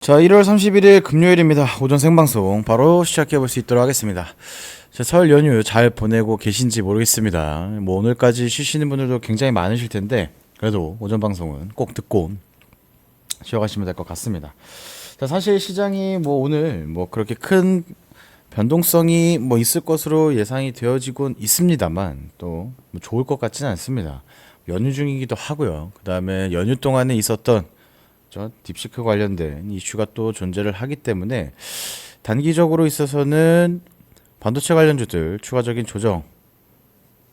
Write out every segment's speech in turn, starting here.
자, 1월 31일 금요일입니다. 오전 생방송 바로 시작해 볼 수 있도록 하겠습니다. 자, 설 연휴 잘 보내고 계신지 모르겠습니다. 뭐 오늘까지 쉬시는 분들도 굉장히 많으실 텐데 그래도 오전 방송은 꼭 듣고 쉬어가시면 될 것 같습니다. 자, 사실 시장이 뭐 오늘 뭐 그렇게 큰 변동성이 뭐 있을 것으로 예상이 되어지곤 있습니다만 또 뭐 좋을 것 같지는 않습니다. 연휴 중이기도 하고요. 그 다음에 연휴 동안에 있었던 저 딥시크 관련된 이슈가 또 존재를 하기 때문에 단기적으로 있어서는 반도체 관련주들 추가적인 조정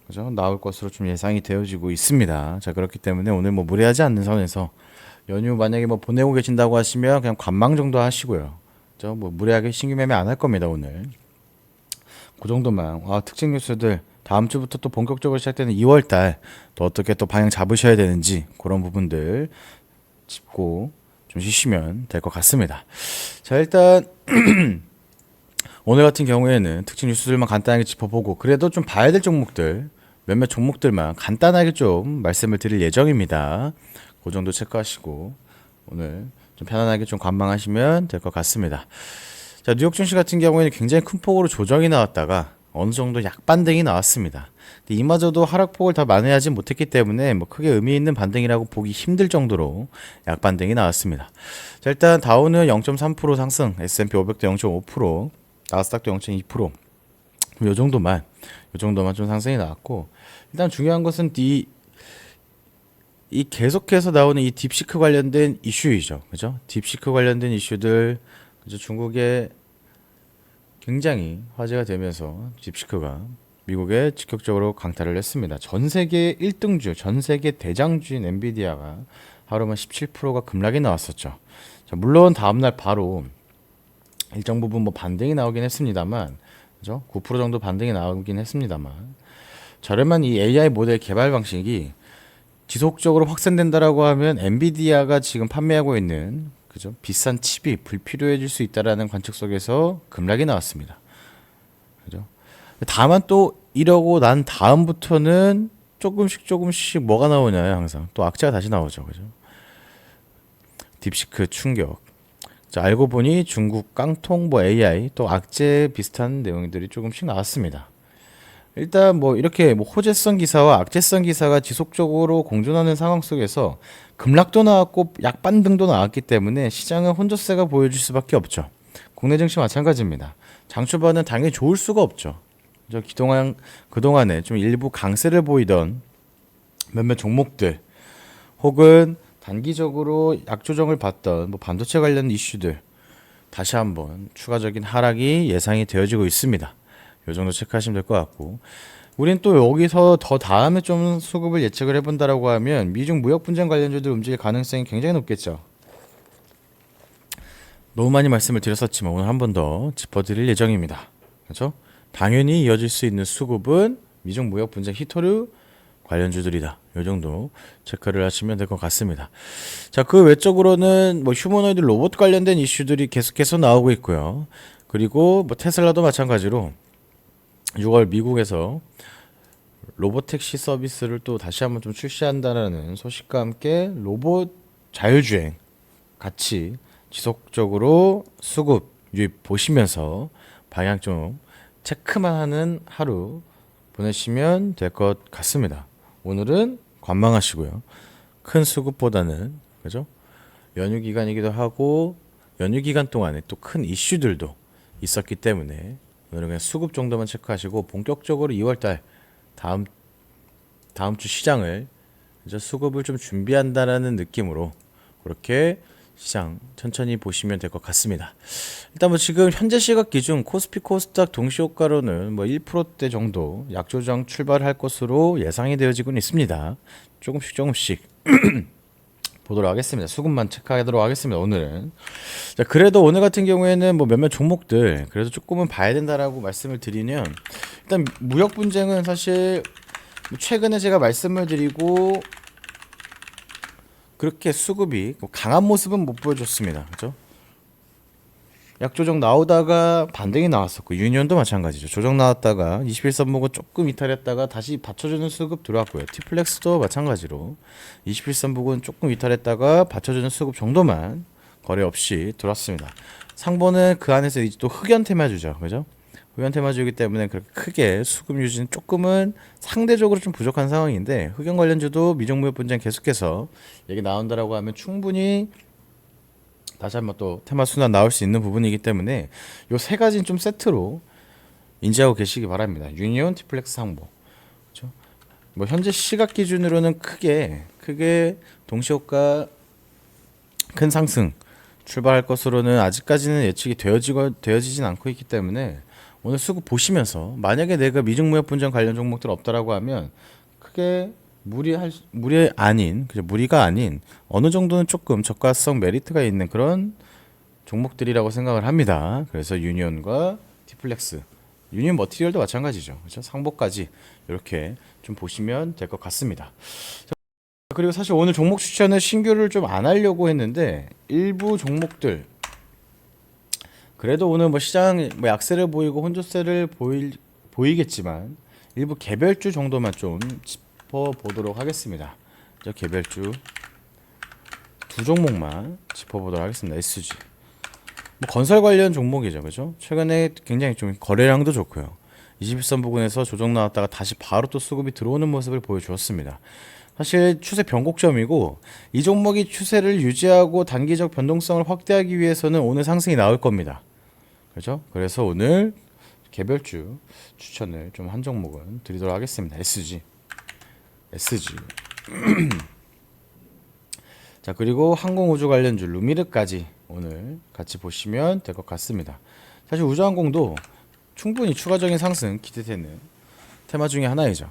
그죠 나올 것으로 좀 예상이 되어지고 있습니다. 자 그렇기 때문에 오늘 뭐 무리하지 않는 선에서 연휴 만약에 뭐 보내고 계신다고 하시면 그냥 관망 정도 하시고요. 저뭐 무리하게 신규 매매 안 할 겁니다 오늘. 그 정도만 아 특징 뉴스들 다음 주부터 또 본격적으로 시작되는 2월 달 또 어떻게 또 방향 잡으셔야 되는지 그런 부분들 짚고 좀 쉬시면 될 것 같습니다. 자 일단 오늘 같은 경우에는 특징 뉴스들만 간단하게 짚어보고 그래도 좀 봐야 될 종목들 몇몇 종목들만 간단하게 좀 말씀을 드릴 예정입니다. 그 정도 체크하시고 오늘 좀 편안하게 좀 관망하시면 될 것 같습니다. 자 뉴욕 증시 같은 경우에는 굉장히 큰 폭으로 조정이 나왔다가 어느 정도 약반등이 나왔습니다. 이마저도 하락폭을 다 만회하지 못했기 때문에 뭐 크게 의미 있는 반등이라고 보기 힘들 정도로 약반등이 나왔습니다. 자, 일단 다우는 0.3% 상승, S&P 500도 0.5%, 나스닥도 0.2%. 요 정도만 요 정도만 좀 상승이 나왔고 일단 중요한 것은 이, 이 계속해서 나오는 이 딥시크 관련된 이슈이죠. 그죠? 딥시크 관련된 이슈들 그죠? 중국의 굉장히 화제가 되면서 딥시크가 미국에 직격적으로 강타를 했습니다. 전 세계 1등주, 전 세계 대장주인 엔비디아가 하루만 17%가 급락이 나왔었죠. 자, 물론 다음날 바로 일정 부분 뭐 반등이 나오긴 했습니다만, 그죠? 9% 정도 반등이 나오긴 했습니다만, 저렴한 이 AI 모델 개발 방식이 지속적으로 확산된다라고 하면 엔비디아가 지금 판매하고 있는 그죠? 비싼 칩이 불필요해질 수 있다라는 관측 속에서 급락이 나왔습니다. 그죠? 다만 또 이러고 난 다음부터는 조금씩 조금씩 뭐가 나오냐요 항상 또 악재가 다시 나오죠 그죠 딥시크 충격 자 알고 보니 중국 깡통 뭐 AI 또 악재 비슷한 내용들이 조금씩 나왔습니다 일단 뭐 이렇게 뭐 호재성 기사와 악재성 기사가 지속적으로 공존하는 상황 속에서 급락도 나왔고 약반등도 나왔기 때문에 시장은 혼조세가 보여줄 수밖에 없죠. 국내 증시 마찬가지입니다. 장 초반은 당연히 좋을 수가 없죠. 저 그동안 그동안에 좀 일부 강세를 보이던 몇몇 종목들 혹은 단기적으로 약조정을 받던 뭐 반도체 관련 이슈들 다시 한번 추가적인 하락이 예상이 되어지고 있습니다. 요 정도 체크하시면 될 것 같고 우린 또 여기서 더 다음에 좀 수급을 예측을 해본다라고 하면 미중 무역 분쟁 관련주들 움직일 가능성이 굉장히 높겠죠. 너무 많이 말씀을 드렸었지만 오늘 한 번 더 짚어드릴 예정입니다. 그렇죠? 당연히 이어질 수 있는 수급은 미중 무역 분쟁 히토류 관련주들이다. 요 정도 체크를 하시면 될 것 같습니다. 자, 그 외적으로는 뭐 휴머노이드 로봇 관련된 이슈들이 계속해서 나오고 있고요. 그리고 뭐 테슬라도 마찬가지로 6월 미국에서 로보택시 서비스를 또 다시 한번 좀 출시한다라는 소식과 함께 로봇 자율주행 같이 지속적으로 수급 유입 보시면서 방향 좀 체크만 하는 하루 보내시면 될 것 같습니다. 오늘은 관망하시고요. 큰 수급보다는 그죠? 연휴 기간이기도 하고 연휴 기간 동안에 또 큰 이슈들도 있었기 때문에 그냥 수급 정도만 체크하시고 본격적으로 2월달 다음 다음 주 시장을 이제 수급을 좀 준비한다라는 느낌으로 그렇게 시장 천천히 보시면 될 것 같습니다. 일단 뭐 지금 현재 시각 기준 코스피 코스닥 동시 효과로는 뭐 1%대 정도 약조정 출발할 것으로 예상이 되어지고 있습니다. 조금씩 조금씩 보도록 하겠습니다. 수급만 체크하도록 하겠습니다. 오늘은 자 그래도 오늘 같은 경우에는 뭐 몇몇 종목들 그래도 조금은 봐야 된다라고 말씀을 드리면 일단 무역 분쟁은 사실 뭐 최근에 제가 말씀을 드리고 그렇게 수급이 뭐 강한 모습은 못 보여줬습니다. 그죠? 약 조정 나오다가 반등이 나왔었고 유니온도 마찬가지죠. 조정 나왔다가 21선목은 조금 이탈했다가 다시 받쳐주는 수급 들어왔고요. 티플렉스도 마찬가지로 21선목은 조금 이탈했다가 받쳐주는 수급 정도만 거래 없이 들어왔습니다. 상보는 그 안에서 이제 또 흑연 테마주죠. 그죠? 흑연 테마주이기 때문에 그렇게 크게 수급 유지는 조금은 상대적으로 좀 부족한 상황인데 흑연 관련주도 미정무역 분쟁 계속해서 얘기 나온다라고 하면 충분히 다시 한번 또 테마 순환 나올 수 있는 부분이기 때문에 요 세 가지는 좀 세트로 인지하고 계시기 바랍니다. 유니온, 티플렉스, 상보. 그렇죠? 뭐 현재 시각 기준으로는 크게 크게 동시효과 큰 상승 출발할 것으로는 아직까지는 예측이 되어지고 되어지진 않고 있기 때문에 오늘 수급 보시면서 만약에 내가 미증무역 분쟁 관련 종목들 없다라고 하면 크게 무리할 수- 무리 아닌 그죠 무리가 아닌 어느 정도는 조금 저가성 메리트가 있는 그런 종목들이라고 생각을 합니다. 그래서 유니온과 티플렉스, 유니온 머티리얼도 마찬가지죠. 그렇죠? 상보까지 이렇게 좀 보시면 될 것 같습니다. 자, 그리고 사실 오늘 종목 추천은 신규를 좀 안 하려고 했는데 일부 종목들 그래도 오늘 뭐 시장 뭐 약세를 보이고 혼조세를 보일 보이겠지만 일부 개별주 정도만 좀 짚어 보도록 하겠습니다. 저 개별주 두 종목만 짚어 보도록 하겠습니다. SG 뭐 건설 관련 종목이죠, 그죠? 최근에 굉장히 좀 거래량도 좋고요. 21선 부근에서 조정 나왔다가 다시 바로 또 수급이 들어오는 모습을 보여주었습니다. 사실 추세 변곡점이고 이 종목이 추세를 유지하고 단기적 변동성을 확대하기 위해서는 오늘 상승이 나올 겁니다. 그렇죠? 그래서 오늘 개별주 추천을 좀 한 종목은 드리도록 하겠습니다. SG. SG. 자, 그리고 항공우주 관련 주 루미르까지 오늘 같이 보시면 될 것 같습니다. 사실 우주항공도 충분히 추가적인 상승 기대되는 테마 중에 하나이죠.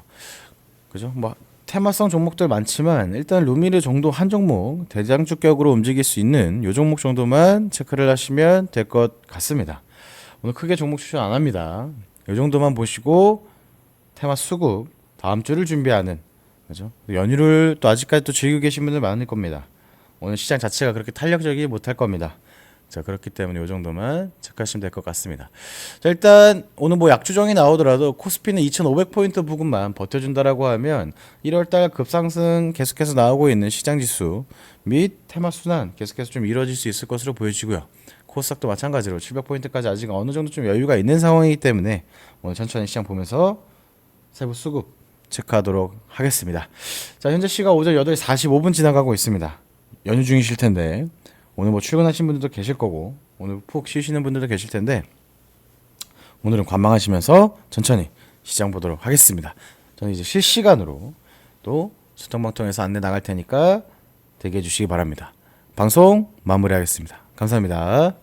그죠? 뭐 테마성 종목들 많지만 일단 루미르 정도 한 종목 대장주격으로 움직일 수 있는 요 종목 정도만 체크를 하시면 될 것 같습니다. 오늘 크게 종목 추천 안 합니다. 요 정도만 보시고 테마 수급 다음 주를 준비하는 그죠? 연휴를 또 아직까지 또 즐기고 계신 분들 많을 겁니다. 오늘 시장 자체가 그렇게 탄력적이 못할 겁니다. 자 그렇기 때문에 이 정도만 체크하시면 될 것 같습니다. 자 일단 오늘 뭐 약주정이 나오더라도 코스피는 2,500포인트 부근만 버텨준다라고 하면 1월달 급상승 계속해서 나오고 있는 시장 지수 및 테마 순환 계속해서 좀 이루어질 수 있을 것으로 보여지고요. 코스닥도 마찬가지로 700포인트까지 아직 어느 정도 좀 여유가 있는 상황이기 때문에 오늘 천천히 시장 보면서 세부 수급 체크하도록 하겠습니다. 자 현재 시각 오전 8시 45분 지나가고 있습니다. 연휴 중이실 텐데 오늘 뭐 출근하신 분들도 계실 거고 오늘 푹 쉬시는 분들도 계실 텐데 오늘은 관망하시면서 천천히 시장 보도록 하겠습니다. 저는 이제 실시간으로 또 수정방 통해서 안내 나갈 테니까 대기해 주시기 바랍니다. 방송 마무리하겠습니다. 감사합니다.